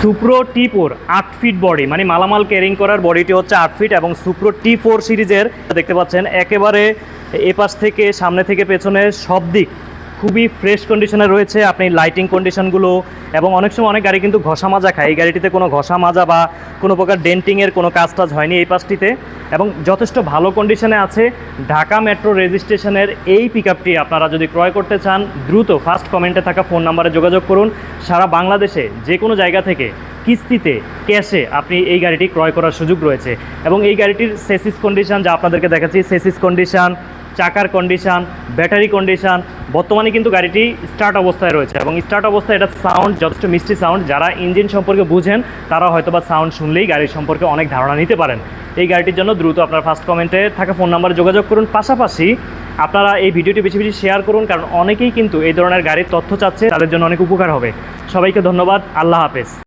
সুপ্রো T four আট feet body মানে মালামাল ক্যারিং করার বডিটি হচ্ছে আট ফিট এবং সুপ্রো টি ফোর সিরিজের, দেখতে পাচ্ছেন, একেবারে এপাশ থেকে সামনে থেকে পেছনে সব দিক খুবই ফ্রেশ কন্ডিশনে রয়েছে, আপনি লাইটিং কন্ডিশনগুলো এবং অনেক সময় অনেক গাড়ি কিন্তু ঘষা মাজা খায়। এই গাড়িটিতে কোনো ঘষা মাজা বা কোনো প্রকার ডেন্টিংয়ের কোনো কাজ টাজ হয়নি এই পাশটিতে। এবং যথেষ্ট ভালো কন্ডিশনে আছে, ঢাকা মেট্রো রেজিস্ট্রেশনের এই পিক আপনারা যদি ক্রয় করতে চান, দ্রুত ফার্স্ট কমেন্টে থাকা ফোন নাম্বারে যোগাযোগ করুন। সারা বাংলাদেশে যে কোনো জায়গা থেকে কিস্তিতে ক্যাশে আপনি এই গাড়িটি ক্রয় করার সুযোগ রয়েছে। এবং এই গাড়িটির সেসিস কন্ডিশন যা আপনাদেরকে দেখাচ্ছি, সেসিস কন্ডিশন চাকার কন্ডিশন ব্যাটারি কন্ডিশন বর্তমানে কিন্তু গাড়িটি স্টার্ট অবস্থায় রয়েছে এবং স্টার্ট অবস্থায় এটা সাউন্ড যথেষ্ট মিষ্টি সাউন্ড যারা ইঞ্জিন সম্পর্কে বুঝেন, তারা হয়তো বা সাউন্ড শুনলেই গাড়ির সম্পর্কে অনেক ধারণা নিতে পারেন। এই গাড়িটির জন্য দ্রুত আপনার ফার্স্ট কমেন্টে থাকা ফোন নাম্বারে যোগাযোগ করুন। পাশাপাশি আপনারা এই ভিডিওটি বেশি বেশি শেয়ার করুন, কারণ অনেকেই কিন্তু এই ধরনের গাড়ির তথ্য চাচ্ছে, তাদের জন্য অনেক উপকার হবে। সবাইকে ধন্যবাদ, আল্লাহ হাফেজ।